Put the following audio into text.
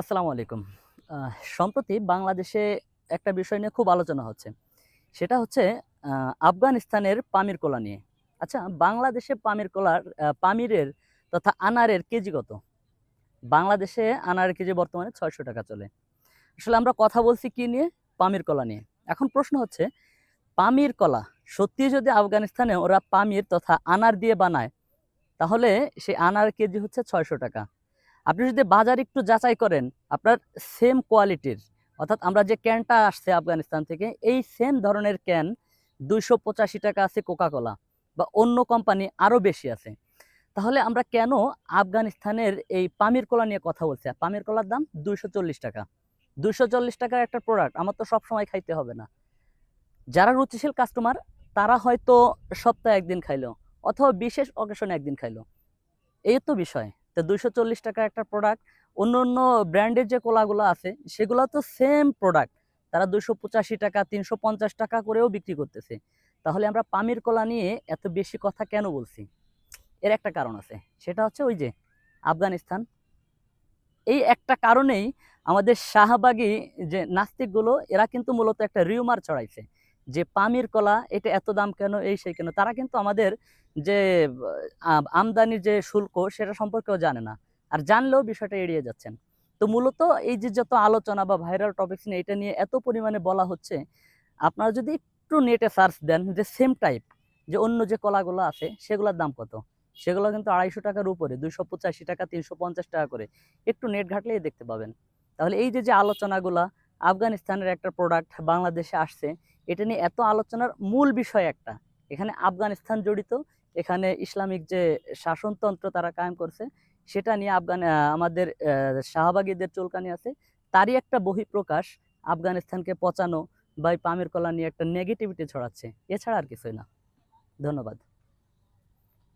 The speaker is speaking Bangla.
আসসালামু আলাইকুম। সম্প্রতি বাংলাদেশে একটা বিষয় নিয়ে খুব আলোচনা হচ্ছে। সেটা হচ্ছে আফগানিস্তানের পামির কলা নিয়ে। আচ্ছা বাংলাদেশে পামির কলার পামিরের তথা আনারের কেজি কত? বাংলাদেশে আনারের কেজি বর্তমানে ছয়শো টাকা চলে। আসলে আমরা কথা বলছি কি নিয়ে? পামির কলা নিয়ে। এখন প্রশ্ন হচ্ছে, পামির কলা সত্যি যদি আফগানিস্তানে ওরা পামির তথা আনার দিয়ে বানায়, তাহলে সেই আনার কেজি হচ্ছে ছয়শো টাকা। আপনি যদি বাজার একটু যাচাই করেন, আপনার সেম কোয়ালিটির অর্থাৎ আমরা যে ক্যানটা আসছে আফগানিস্তান থেকে, এই সেম ধরনের ক্যান দুইশো পঁচাশি টাকা আছে কোকা কোলা বা অন্য কোম্পানি আরও বেশি আছে। তাহলে আমরা কেন আফগানিস্তানের এই পামির কলা নিয়ে কথা বলছি? পামির কলার দাম দুইশো চল্লিশ টাকা। দুইশো চল্লিশ টাকার একটা প্রোডাক্ট আমার তো সব সময় খাইতে হবে না। যারা রুচিশীল কাস্টমার তারা হয়তো সপ্তাহে একদিন খাইলো, অথবা বিশেষ অকেশনে একদিন খাইলো। এই তো বিষয়। তো দুইশো চল্লিশ টাকা একটা প্রোডাক্ট অন্য অন্য ব্র্যান্ডের যে কোলাগুলো আছে, সেগুলো তো সেম প্রোডাক্ট তারা দুশো পঁচাশি টাকা, তিনশো পঞ্চাশ টাকা করেও বিক্রি করতেছে। তাহলে আমরা পামির কলা নিয়ে এত বেশি কথা কেন বলছি? এর একটা কারণ আছে। সেটা হচ্ছে ওই যে আফগানিস্তান। এই একটা কারণেই আমাদের শাহবাগী যে নাস্তিকগুলো, এরা কিন্তু মূলত একটা রিউমার ছড়াইছে। যে পামির কলা, এটা এত দাম কেন, এই সেই কেন? তারা কিন্তু আমাদের যে আমদানির যে শুল্ক, সেটা সম্পর্কেও জানে না। আর জানলেও বিষয়টা এড়িয়ে যাচ্ছেন। তো মূলত এই যে যত আলোচনা বা ভাইরাল টপিকস নিয়ে এটা নিয়ে এত পরিমাণে বলা হচ্ছে, আপনারা যদি একটু নেটে সার্চ দেন, যে সেম টাইপ যে অন্য যে কলাগুলো আছে, সেগুলোর দাম কত? সেগুলো কিন্তু আড়াইশো টাকার উপরে, দুইশো পঁচাশি টাকা, তিনশো পঞ্চাশ টাকা করে। একটু নেট ঘাটলেই দেখতে পাবেন। তাহলে এই যে যে আলোচনাগুলা আফগানিস্তানের একটা প্রোডাক্ট বাংলাদেশে আসছে। এটা নিয়ে এত আলোচনার মূল বিষয় একটা। এখানে আফগানিস্তান জড়িত, এখানে ইসলামিক যে শাসনতন্ত্র তারা কায়েম করছে, সেটা নিয়ে আফগান আমাদের শাহবাগীদের চুলকানি আছে। তারই একটা বহিঃপ্রকাশ আফগানিস্তানকে পচানো বা পামের কলা নিয়ে একটা নেগেটিভিটি ছড়াচ্ছে। এছাড়া আর কিছুই না। ধন্যবাদ।